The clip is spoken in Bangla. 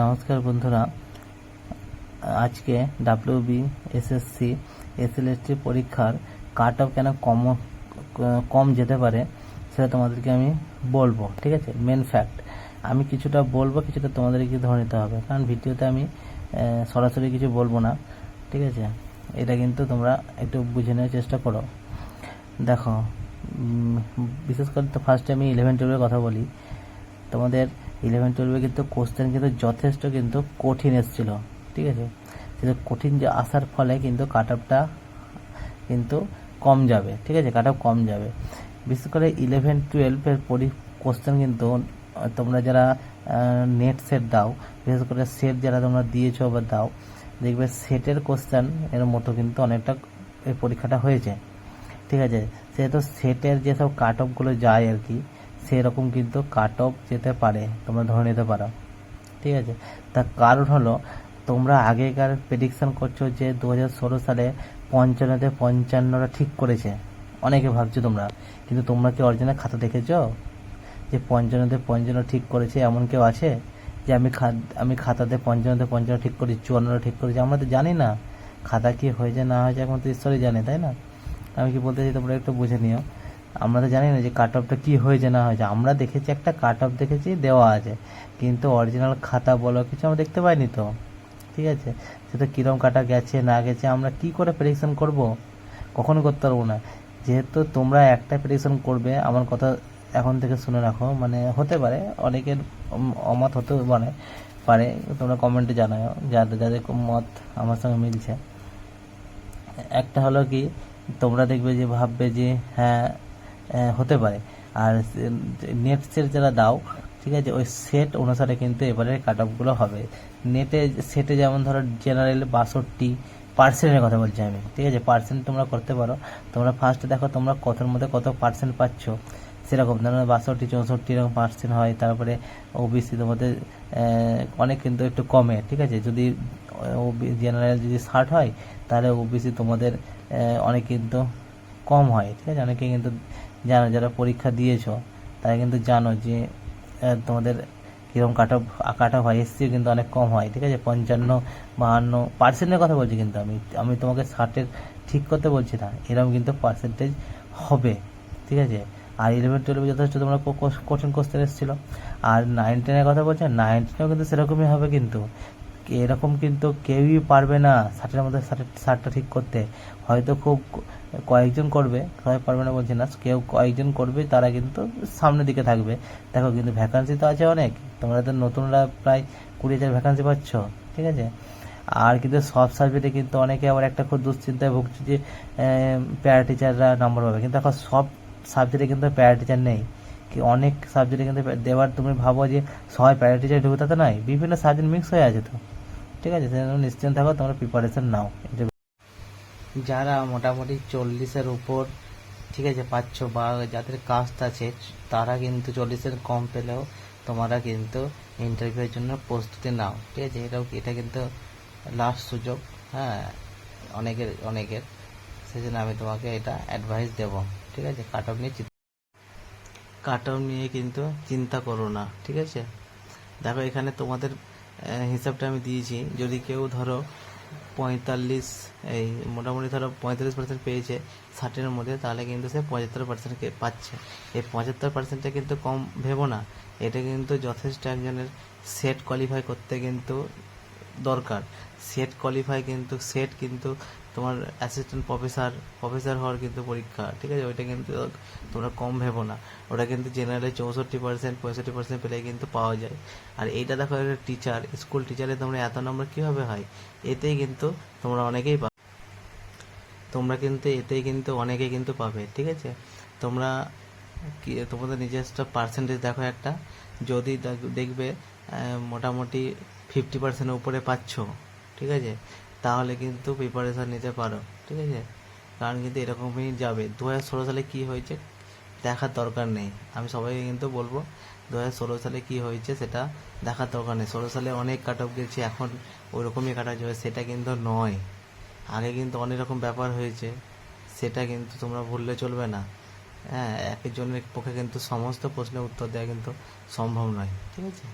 নমস্কার বন্ধুরা। আজকে ডাব্লিউ বি এসএসসি এসএলএসটি পরীক্ষার কাট অফ কেন কম কম যেতে পারে সেটা তোমাদেরকে আমি বলব, ঠিক আছে? মেন ফ্যাক্ট আমি কিছুটা বলব, কিছুটা তোমাদেরকে ধরে নিতে হবে। কারণ ভিডিওতে আমি সরাসরি কিছু বলব না, ঠিক আছে? এটা কিন্তু তোমরা একটু বুঝে নেওয়ার চেষ্টা করো। দেখো বিশেষ করে তো ফার্স্টে আমি ইলেভেন টুয়েলভের কথা বলি। তোমাদের ইলেভেন, টুয়েলভে কিন্তু কোশ্চেন কিন্তু যথেষ্ট কিন্তু কঠিন এসেছিল, ঠিক আছে? কিন্তু কঠিন যে আসার ফলে কিন্তু কাট কিন্তু কম যাবে, ঠিক আছে? কাট কম যাবে। বিশেষ করে ইলেভেন টুয়েলভের পরি কোশ্চেন কিন্তু তোমরা যারা নেট সেট দাও, বিশেষ করে সেট যারা তোমরা দিয়েছ বা দাও, দেখবে সেটের কোশ্চেন এর মতো কিন্তু অনেকটা এই পরীক্ষাটা হয়েছে, ঠিক আছে? সেহেতু সেটের যেসব কাট অফগুলো যায় আর কি সেরকম কিন্তু কাট অফ যেতে পারে, তোমরা ধরে নিতে পারো। ঠিক আছে? তার কারণ হলো, তোমরা আগেকার প্রেডিকশন করছ যে দু হাজার ষোলো সালে পঞ্চান্নতে পঞ্চান্নটা ঠিক করেছে। অনেকে ভাবছ তোমরা, কিন্তু তোমরা কি অরিজিনাল খাতা দেখেছ? যে পঞ্চান্নতে পঞ্চান্ন ঠিক করেছে, এমন কেউ আছে? যে আমি আমি খাতাতে পঞ্চান্নতে পঞ্চান্ন ঠিক করেছি, চুয়ান্নটা ঠিক করেছি, আমরা তো জানি না। খাতা কি হয়েছে, না হয়েছে তো ঈশ্বরই জানে, তাই না? আমি কি বলতে চাই তোমরা একটু বুঝে নিও। আমরা তো জানি না যে কাট অফটা কী হয়েছে, না হয়েছে। আমরা দেখেছি একটা কাট অফ দেখেছি, দেওয়া আছে। কিন্তু অরিজিনাল খাতা বলো কিছু আমরা দেখতে পাইনি তো। ঠিক আছে? সেটা কীরকম কাটা গেছে, না গেছে, আমরা কি করে প্রেডিকশন করব? কখনো করতে পারব না। যেহেতু তোমরা একটা প্রেডিকশন করবে, আমার কথা এখন থেকে শুনে রাখো। মানে হতে পারে, অনেকের অমত হতে পারে। পারে, তোমরা কমেন্টে জানাও যাদের যাদের মত আমার সঙ্গে মিলছে। একটা হলো কি, তোমরা দেখবে যে, ভাববে যে হ্যাঁ হতে পারে। আর নেট সেট যারা দাও, ঠিক আছে, ওই সেট অনুসারে কিন্তু এবারে কাট অফগুলো হবে নেটে সেটে যেমন ধরো জেনারেল বাষট্টি পার্সেন্টের কথা বলছি আমি, ঠিক আছে পার্সেন্ট তোমরা করতে পারো। তোমরা ফার্স্টে দেখো তোমরা কতর মধ্যে কত পার্সেন্ট পাচ্ছ। সেরকম, ধরো বাষট্টি, চৌষট্টি এরকম পার্সেন্ট হয়, তারপরে ওবিসি তোমাদের অনেক কিন্তু একটু কমে, ঠিক আছে, যদি জেনারেল যদি ষাট হয়, তাহলে ওবিসি তোমাদের অনেক কিন্তু কম হয়, ঠিক আছে, অনেকে কিন্তু জানো, যারা পরীক্ষা দিয়েছ, তারা কিন্তু জানো যে তোমাদের কীরকম কাট অফ কাট অফ হয়। এসসিও কিন্তু অনেক কম হয়, ঠিক আছে? পঞ্চান্ন, বাহান্ন পার্সেন্টের কথা বলছি কিন্তু আমি। আমি তোমাকে ষাটের ঠিক করতে বলছি না। এরকম কিন্তু পার্সেন্টেজ হবে, ঠিক আছে? আর ইলেভেন টুয়েলভে যথেষ্ট তোমরা কো- কো- কঠিন কোশ্চেন এসেছিল। আর নাইন টেনের কথা বলছে নাইন টেনেও কিন্তু সেরকমই হবে কিন্তু। এরকম কিন্তু কেউই পারবে না শার্টের মধ্যে ষাটের ষাটটা ঠিক করতে। হয়তো খুব কয়েকজন করবে, সবাই পারবে না বলছি না, কেউ কয়েকজন করবে, তারা কিন্তু সামনের দিকে থাকবে। দেখো কিন্তু ভ্যাকান্সি তো আছে অনেক, তোমরা তো নতুনরা প্রায় কুড়ি হাজার ভ্যাকান্সি পাচ্ছ, ঠিক আছে? আর কিন্তু সব সাবজেক্টে কিন্তু অনেকে আবার একটা খুব দুশ্চিন্তায় ভুগছে যে প্যারা টিচাররা নম্বর পাবে। কিন্তু এখন সব সাবজেক্টে কিন্তু প্যারা টিচার নেই। কি অনেক সাবজেক্টে কিন্তু দেওয়ার তুমি ভাবো যে, সবাই প্যারা টিচার ঢুকে তাতে নয়, বিভিন্ন সাবজেক্ট মিক্স হয়ে আছে তো। ঠিক আছে? সেজন্য নিশ্চিন্ত থাকো, তোমরা প্রিপারেশন নাও। যারা মোটামুটি চল্লিশের উপর, ঠিক আছে, পাচ্ছ বা যাদের কাস্ট আছে, তারা কিন্তু চল্লিশের কম পেলেও তোমরা কিন্তু ইন্টারভিউয়ের জন্য প্রস্তুতি নাও। ঠিক আছে? এটাও এটা কিন্তু লাস্ট সুযোগ হ্যাঁ অনেকের অনেকের। সেজন্য আমি তোমাকে এটা অ্যাডভাইস দেব। ঠিক আছে? কাট অফ নিয়ে কাট অফ নিয়ে কিন্তু চিন্তা করো না। ঠিক আছে? দেখো, এখানে তোমাদের হিসাবটা আমি দিয়েছি। যদি কেউ ধরো পঁয়তাল্লিশ, এই মোটামুটি ধরো পঁয়তাল্লিশ পার্সেন্ট পেয়েছে ষাটের মধ্যে, তাহলে কিন্তু সে পঁচাত্তর পার্সেন্ট পাচ্ছে। এই পঁচাত্তর পার্সেন্টটা কিন্তু কম ভেবো না। এটা কিন্তু যথেষ্ট একজনের সেট কোয়ালিফাই করতে কিন্তু দরকার। সেট কোয়ালিফাই কিন্তু সেট কিন্তু তোমার অ্যাসিস্ট্যান্ট প্রফেসর প্রফেসর হওয়ার কিন্তু পরীক্ষা, ঠিক আছে? ওইটা কিন্তু তোমরা কম ভেবো না। ওটা কিন্তু জেনারেলে চৌষট্টি পার্সেন্ট পঁয়ষট্টি পার্সেন্ট পেলে কিন্তু পাওয়া যায়। আর এইটা দেখো, একটা টিচার স্কুল টিচারে তোমরা এত নম্বর কীভাবে হয়? এতেই কিন্তু তোমরা অনেকেই পাবে তোমরা কিন্তু, এতেই কিন্তু অনেকেই কিন্তু পাবে, ঠিক আছে? তোমরা তোমাদের নিজস্ব পার্সেন্টেজ দেখো একটা। যদি দেখবে মোটামুটি ফিফটি পার্সেন্টের উপরে পাচ্ছ, ঠিক আছে? তাহলে কিন্তু প্রিপারেশান নিতে পারো, ঠিক আছে? কারণ কিন্তু এরকমই যাবে। দু হাজার ষোলো সালে কী হয়েছে? দেখার দরকার নেই। আমি সবাইকে কিন্তু বলব দু হাজার ষোলো সালে কী হয়েছে সেটা দেখার দরকার নেই। ষোলো সালে অনেক কাট অফ গেছে, এখন ওইরকমই কাটা যাবে সেটা কিন্তু নয়। আগে কিন্তু অনেক রকম ব্যাপার হয়েছে, সেটা কিন্তু তোমরা ভুললে চলবে না। হ্যাঁ একজনের পক্ষে কিন্তু সমস্ত প্রশ্নের উত্তর দেওয়া কিন্তু সম্ভব নয়, ঠিক আছে?